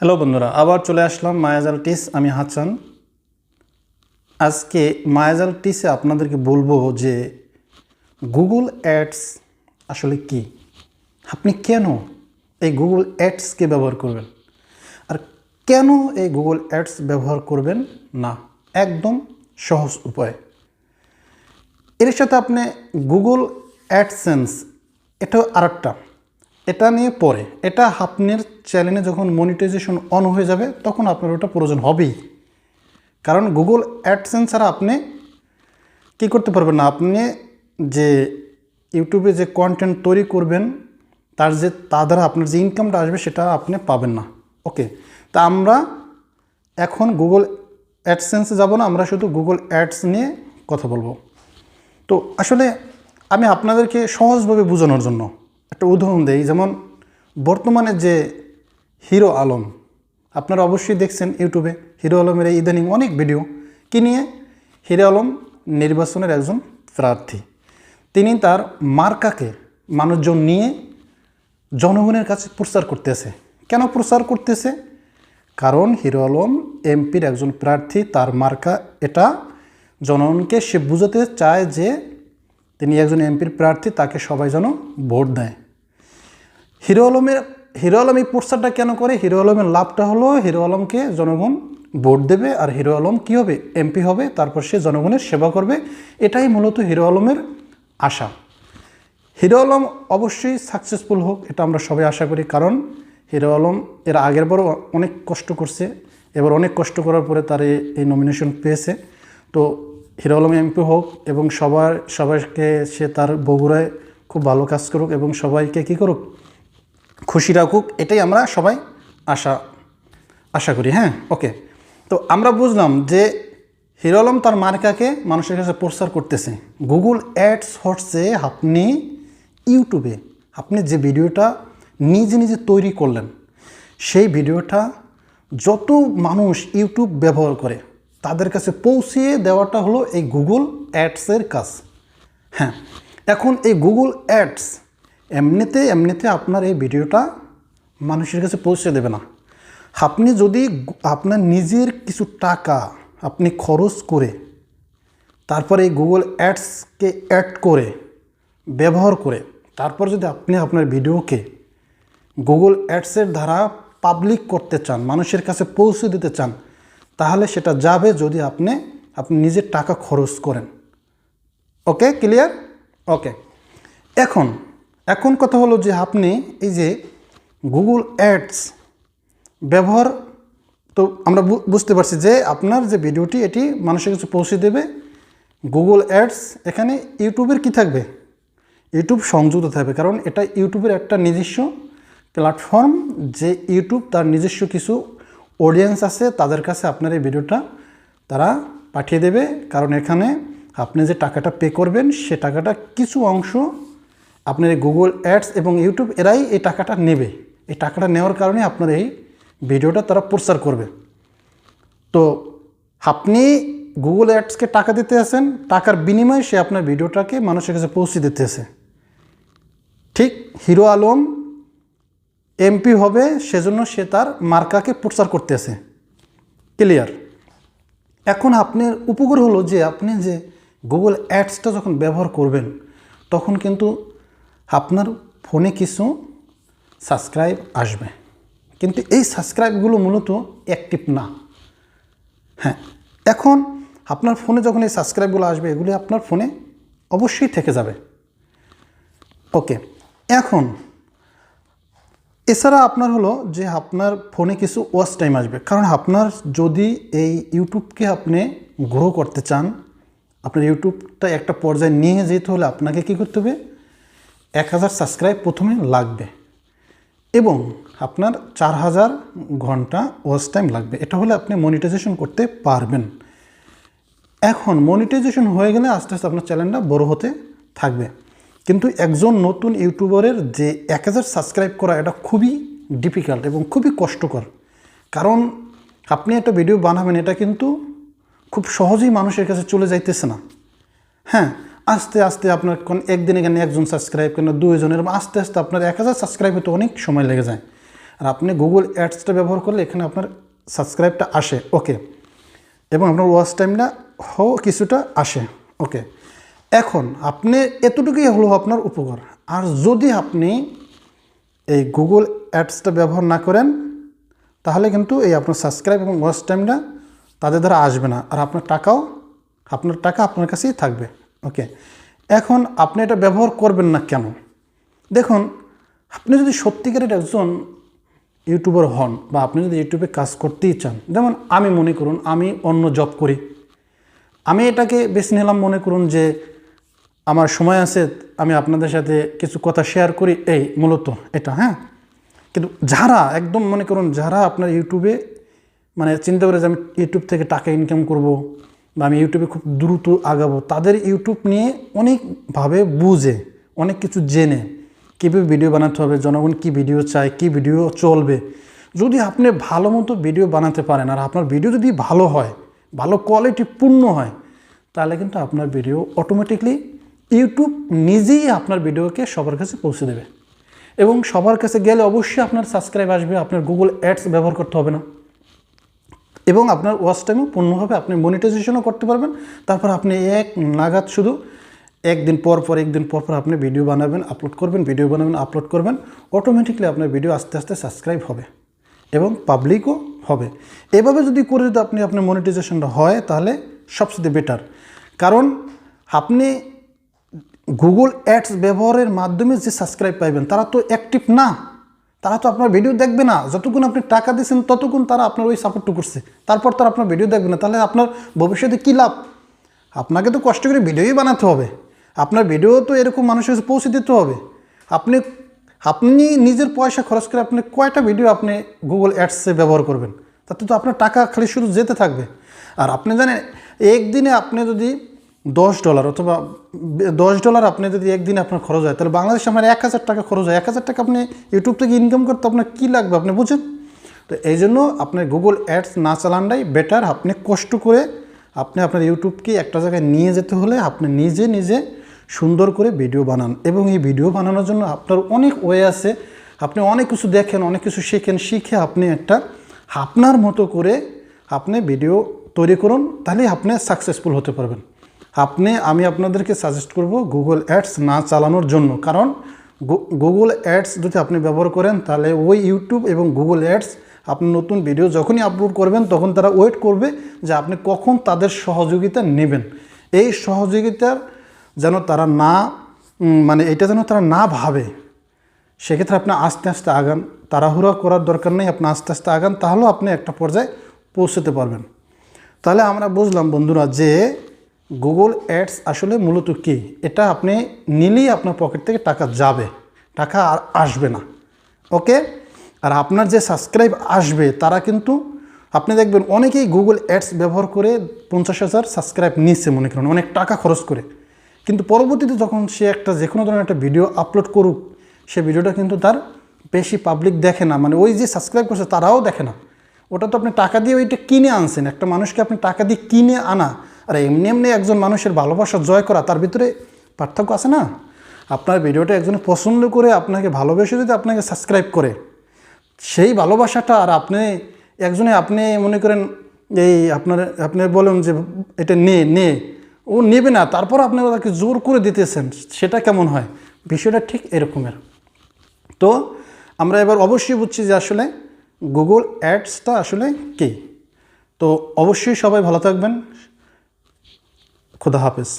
Hello বন্ধুরা, আবার চলে আসলাম মায়াজাল আমি হাসান। আজকে মায়াজাল টিসে আপনাদেরকে বলব যে গুগল অ্যাডস আসলে কি? আপনি কেন এই গুগল অ্যাডসকে ব্যবহার করবেন? আর কেন এই গুগল অ্যাডস ব্যবহার করবেন না? একদম সহজ উপায়। এর সাথে আপনি গুগল অ্যাডসেন্স এটা আরেকটা। এটা নিয়ে পরে, এটা আপনার চ্যানেলে যখন মনিটাইজেশন অন হয়ে যাবে, তখন আপনার ওটা প্রয়োজন হবেই। কারণ গুগল অ্যাডসেন্স ছাড়া আপনি কী করতে পারবেন না? আপনি যে ইউটিউবে যে কন্টেন্ট তৈরি করবেন, তার যে তা দ্বারা আপনার যে ইনকামটা আসবে, সেটা আপনি পাবেন না। ওকে তা আমরা এখন গুগল অ্যাডসেন্সে যাব না, আমরা শুধু গুগল অ্যাডস নিয়ে কথা বলব। তো আসলে আমি আপনাদেরকে সহজভাবে বোঝানোর জন্য একটা উদাহরণ দেই, যেমন বর্তমানে যে হিরো আলম, আপনারা অবশ্যই দেখছেন ইউটিউবে, হিরো আলমের এই ইদানিং অনেক ভিডিও। কি নিয়ে? হিরো আলম নির্বাচনের একজন প্রার্থী। তিনি তার মার্কাকে মানুষজন নিয়ে জনগণের কাছে প্রচার করতেছে। কেন প্রচার করতেছে? কারণ হিরো আলম এমপির একজন প্রার্থী, তার মার্কা এটা। জনগণকে সে বুঝাতে চায় যে তিনি একজন এমপির প্রার্থী, তাকে সবাই যেন ভোট দেয়। হিরো আলমের, হিরো আলম এই প্রচারটা কেন করে? হিরো আলমের লাভটা হলো, হিরো আলমকে জনগণ ভোট দেবে, আর হিরো আলম কী হবে? এমপি হবে, তারপর সে জনগণের সেবা করবে। এটাই মূলত হিরো আলমের আশা। হিরো আলম অবশ্যই সাকসেসফুল হোক, এটা আমরা সবাই আশা করি, কারণ হিরো আলম এর আগের বারও অনেক কষ্ট করছে। এবার অনেক কষ্ট করার পরে তার এই নমিনেশন পেয়েছে। তো হিরো আলম এমপি হোক এবং সবার, সবাইকে সে তার বগুড়ায় খুব ভালো কাজ করুক এবং সবাইকে কী করুক, খুশি রাখুক, এটাই আমরা সবাই আশা আশা করি হ্যাঁ? ওকে তো আমরা বুঝলাম যে হিরো আলম তার মার্কাকে মানুষের কাছে প্রচার করতেছে। গুগল অ্যাডস হটসে আপনি ইউটিউবে আপনি যে ভিডিওটা নিজে নিজে তৈরি করলেন, সেই ভিডিওটা যত মানুষ ইউটিউব ব্যবহার করে তাদের কাছে পৌঁছিয়ে দেওয়াটা হলো এই গুগল অ্যাডসের কাজ। হ্যাঁ এখন এই গুগল অ্যাডস এমনিতে এমনিতে আপনার এই ভিডিওটা মানুষের কাছে পৌঁছে দেবে না। আপনি যদি আপনার নিজের কিছু টাকা আপনি খরচ করে তারপরে এই গুগল অ্যাডসকে অ্যাড করে, ব্যবহার করে, তারপর যদি আপনি আপনার ভিডিওকে গুগল অ্যাডসের দ্বারা পাবলিক করতে চান, মানুষের কাছে পৌঁছে দিতে চান তাহলে সেটা যাবে যদি আপনি আপনি নিজের টাকা খরচ করেন। Okay, clear? ওকে। এখন এখন কথা হলো যে আপনি এই যে গুগল অ্যাডস ব্যবহার, তো আমরা বুঝতে পারছি যে আপনার যে ভিডিওটি, এটি মানুষের কাছে পৌঁছে দেবে। গুগল অ্যাডস, এখানে ইউটিউবের কি থাকবে? ইউটিউব সংযুক্ত থাকবে, কারণ এটা ইউটিউবের একটা নিজস্ব প্ল্যাটফর্ম, যে ইউটিউব তার নিজস্ব কিছু অডিয়েন্স আছে, তাদের কাছে আপনার এই ভিডিওটা তারা পাঠিয়ে দেবে। কারণ এখানে আপনি যে টাকাটা পে করবেন, সে টাকাটা কিছু অংশ আপনার এই গুগল অ্যাডস এবং ইউটিউব এরাই এই টাকাটা নেবে। এই টাকাটা নেওয়ার কারণে আপনার এই ভিডিওটা তারা প্রচার করবে। তো আপনি গুগল অ্যাডসকে টাকা দিতে আছেন, টাকার বিনিময়ে সে আপনার ভিডিওটাকে মানুষের কাছে পৌঁছে দিতে আছে। ঠিক হিরো আলম এমপি হবে, সেজন্য সে তার মার্কাকে প্রচার করতেছে। ক্লিয়ার এখন আপনার উপকার হলো যে, আপনি যে গুগল অ্যাডসটা যখন ব্যবহার করবেন, তখন কিন্তু আপনার ফোনে কিছু সাবস্ক্রাইব আসবে। কিন্তু এই সাবস্ক্রাইবগুলো মূলত অ্যাক্টিভ না। হ্যাঁ এখন আপনার ফোনে যখন এই সাবস্ক্রাইবগুলো আসবে, এগুলি আপনার ফোনে অবশ্যই থেকে যাবে। ওকে এখন এছাড়া আপনার হলো যে আপনার ফোনে কিছু ওয়াচ টাইম আসবে। কারণ আপনার যদি এই ইউটিউবকে আপনি গ্রো করতে চান, আপনার ইউটিউবটা একটা পর্যায়ে নিয়ে যেতে হলে আপনাকে কী করতে হবে? এক হাজার সাবস্ক্রাইব প্রথমে লাগবে এবং আপনার চার হাজার ঘণ্টা ওয়াচ টাইম লাগবে। এটা হলে আপনি মনিটাইজেশন করতে পারবেন। এখন মনিটাইজেশন হয়ে গেলে আস্তে আস্তে আপনার চ্যানেলটা বড় হতে থাকবে। কিন্তু একজন নতুন ইউটিউবারের যে এক হাজার সাবস্ক্রাইব করা, এটা খুবই ডিফিকাল্ট এবং খুবই কষ্টকর। কারণ আপনি একটা ভিডিও বানাবেন, এটা কিন্তু খুব সহজেই মানুষের কাছে চলে যাইতেছে না। হ্যাঁ আস্তে আস্তে আপনার কোন একদিনে কেন একজন সাবস্ক্রাইব কেন দুইজন, এরকম আস্তে আস্তে আপনার এক হাজার সাবস্ক্রাইব হতে অনেক সময় লেগে যায়। আর আপনি গুগল অ্যাডসটা ব্যবহার করলে এখানে আপনার সাবস্ক্রাইবটা আসে ওকে এবং আপনার ওয়াচ টাইমটা হো, কিছুটা আসে ওকে এখন আপনি এতটুকুই হলো আপনার উপকার। আর যদি আপনি এই গুগল অ্যাডসটা ব্যবহার না করেন, তাহলে কিন্তু এই আপনার সাবস্ক্রাইব এবং ওয়াচ টাইমটা তাদের দ্বারা আসবে না। আর আপনার টাকাও, আপনার টাকা আপনার কাছেই থাকবে। ওকে এখন আপনি এটা ব্যবহার করবেন না কেন? দেখুন, আপনি যদি সত্যিকারের একজন ইউটিউবার হন বা আপনি যদি ইউটিউবে কাজ করতেই চান, যেমন আমি মনে করুন আমি অন্য জব করি। আমি এটাকে বেছে নিলাম মনে করুন যে আমার সময় আছে, আমি আপনাদের সাথে কিছু কথা শেয়ার করি। এই, মূলত এটা হ্যাঁ? কিন্তু যারা, একদম মনে করুন, যারা আপনার ইউটিউবে মানে চিন্তা করে যে আমি ইউটিউব থেকে টাকা ইনকাম করব বা আমি ইউটিউবে খুব দ্রুত আগাবো, তাদের ইউটিউব নিয়ে অনেকভাবে বুঝে, অনেক কিছু জেনে কীভাবে ভিডিও বানাতে হবে, জনগণ কি ভিডিও চায়, কি ভিডিও চলবে। যদি আপনি ভালো মতো ভিডিও বানাতে পারেন, আর আপনার ভিডিও যদি ভালো হয়, ভালো কোয়ালিটি পূর্ণ হয়, তাহলে কিন্তু আপনার ভিডিও অটোমেটিকলি ইউটিউব নিজেই আপনার ভিডিওকে সবার কাছে পৌঁছে দেবে। এবং সবার কাছে গেলে অবশ্যই আপনার সাবস্ক্রাইব আসবে, আপনার গুগল অ্যাডস ব্যবহার করতে হবে না। এবং আপনার ওয়াচ টাইমও পূর্ণভাবে আপনি মনিটাইজেশনও করতে পারবেন। তারপর আপনি এক নাগাদ শুধু একদিন পর পর, একদিন পর পর আপনি ভিডিও বানাবেন আপলোড করবেন ভিডিও বানাবেন আপলোড করবেন। অটোমেটিকলি আপনার ভিডিও আস্তে আস্তে সাবস্ক্রাইব হবে এবং পাবলিকও হবে। এভাবে যদি করে যদি আপনি, আপনার মনিটাইজেশনটা হয়, তাহলে সবচেয়ে বেটার কারণ আপনি গুগল অ্যাডস ব্যবহারের মাধ্যমে যে সাবস্ক্রাইব পাইবেন, তারা তো অ্যাক্টিভ না। তারা তো আপনার ভিডিও দেখবে না। যতক্ষণ আপনি টাকা দিয়েছেন, ততক্ষণ তারা আপনার ওই সাপোর্টটু করছে। তারপর তারা আপনার ভিডিও দেখবে না। তাহলে আপনার ভবিষ্যতে কী লাভ? আপনাকে তো কষ্ট করে ভিডিওই বানাতে হবে। আপনার ভিডিও তো এরকম মানুষের কাছে পৌঁছে দিতে হবে। আপনি আপনি নিজের পয়সা খরচ করে আপনি কয়টা ভিডিও আপনি গুগল অ্যাডসে ব্যবহার করবেন? তাতে তো আপনার টাকা খালি শুধু যেতে থাকবে। আর আপনি জানেন, একদিনে আপনি যদি দশ ডলার অথবা দশ ডলার আপনি যদি একদিন আপনার খরচ হয়, তাহলে বাংলাদেশে আমার এক হাজার টাকা খরচ হয়। এক হাজার টাকা আপনি ইউটিউব থেকে ইনকাম করতে আপনার কী লাগবে আপনি বুঝেন? তো এই জন্য আপনার গুগল অ্যাডস না চালানটাই বেটার আপনি কষ্ট করে আপনি আপনার ইউটিউবকে একটা জায়গায় নিয়ে যেতে হলে আপনি নিজে নিজে সুন্দর করে ভিডিও বানান। এবং এই ভিডিও বানানোর জন্য আপনার অনেক ওয়ে আছে। আপনি অনেক কিছু দেখেন, অনেক কিছু শেখেন, শিখে আপনি একটা আপনার মতো করে আপনি ভিডিও তৈরি করুন তাহলে আপনি সাকসেসফুল হতে পারবেন। আপনি, আমি আপনাদেরকে সাজেস্ট করব গুগল অ্যাডস না চালানোর জন্য। কারণ গুগল অ্যাডস যদি আপনি ব্যবহার করেন, তাহলে ওই ইউটিউব এবং গুগল অ্যাডস আপনি নতুন ভিডিও যখনই আপলোড করবেন, তখন তারা ওয়েট করবে যে আপনি কখন তাদের সহযোগিতা নেবেন। এই সহযোগিতার যেন তারা না মানে এটা যেন তারা না ভাবে, সেক্ষেত্রে আপনি আস্তে আস্তে আগান, তাড়াহুড়া করার দরকার নেই, আপনি আস্তে আস্তে আগান, তাহলেও আপনি একটা পর্যায়ে পৌঁছতে পারবেন। তাহলে আমরা বুঝলাম বন্ধুরা যে গুগল অ্যাডস আসলে মূলত কি? এটা আপনি নিলেই আপনার পকেট থেকে টাকা যাবে। টাকা আর আসবে না। ওকে আর আপনার যে সাবস্ক্রাইব আসবে, তারা কিন্তু, আপনি দেখবেন অনেকেই গুগল অ্যাডস ব্যবহার করে পঞ্চাশ হাজার সাবস্ক্রাইব নিচ্ছে মনে করেন, অনেক টাকা খরচ করে। কিন্তু পরবর্তীতে যখন সে একটা যে কোনো ধরনের একটা ভিডিও আপলোড করুক, সে ভিডিওটা কিন্তু তার বেশি পাবলিক দেখে না। মানে ওই যে সাবস্ক্রাইব করছে, তারাও দেখে না। ওটা তো আপনি টাকা দিয়ে ওইটা কিনে আনছেন। একটা মানুষকে আপনি টাকা দিয়ে কিনে আনা আর এমনি এমনি একজন মানুষের ভালোবাসা জয় করা, তার ভিতরে পার্থক্য আছে না? আপনার ভিডিওটা একজন পছন্দ করে আপনাকে ভালোবেসে যদি আপনাকে সাবস্ক্রাইব করে, সেই ভালোবাসাটা আর আপনি একজনে আপনি মনে করেন এই আপনার, আপনি বলেন যে এটা নে নে, ও নেবে না, তারপর আপনি তাকে জোর করে দিতেছেন, সেটা কেমন হয়? বিষয়টা ঠিক এরকমের। তো আমরা এবার অবশ্যই বুঝছি যে আসলে গুগল অ্যাডসটা আসলে কী। তো অবশ্যই সবাই ভালো থাকবেন খুদা হাফেজ